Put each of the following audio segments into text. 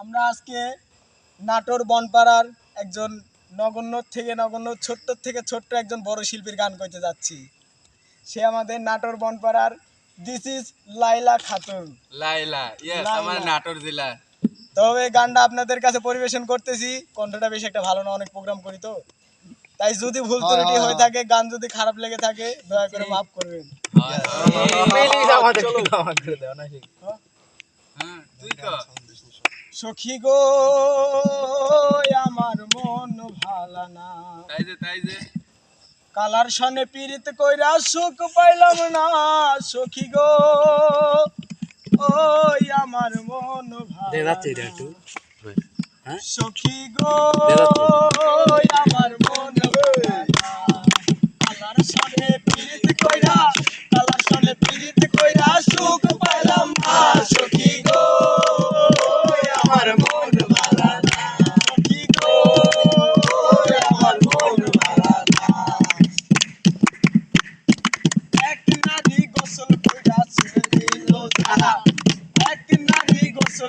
আমরা আজকে নাটোর বনপাড়ার একজন নগণ্য থেকে নগণ্য ছোট্ট থেকে ছোট্ট একজন বড় শিল্পীর গান করতে যাচ্ছি। সে আমাদের Natore বনপাড়ার this is Laila Khatun. Laila yes আমার নাটোর জেলা। তবে গানটা আপনাদের কাছে পরিবেশন করতেছি কণ্ঠটা বেশ একটা ভালো না অনেক প্রোগ্রাম করি তো। তাই যদি ভুল ত্রুটি হয়ে থাকে গান যদি খারাপ লেগে থাকে দয়া করে মাফ করবেন। হ্যাঁ, হ্যাঁ তুই তো সখী গো আমার মন ভালো না। তাই যে তাই যে। কালার সনে পীড়িত কইরা সুখ পাইলাম না সখী গো। ওই আমার মন ভালা সখী গো আমার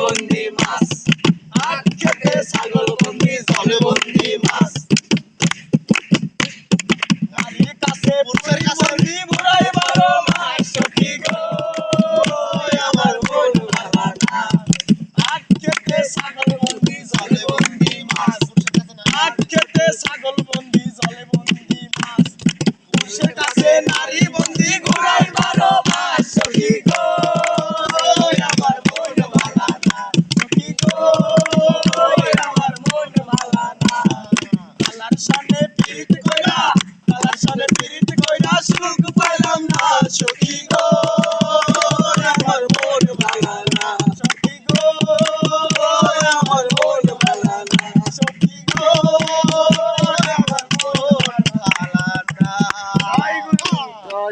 বন্দি মাস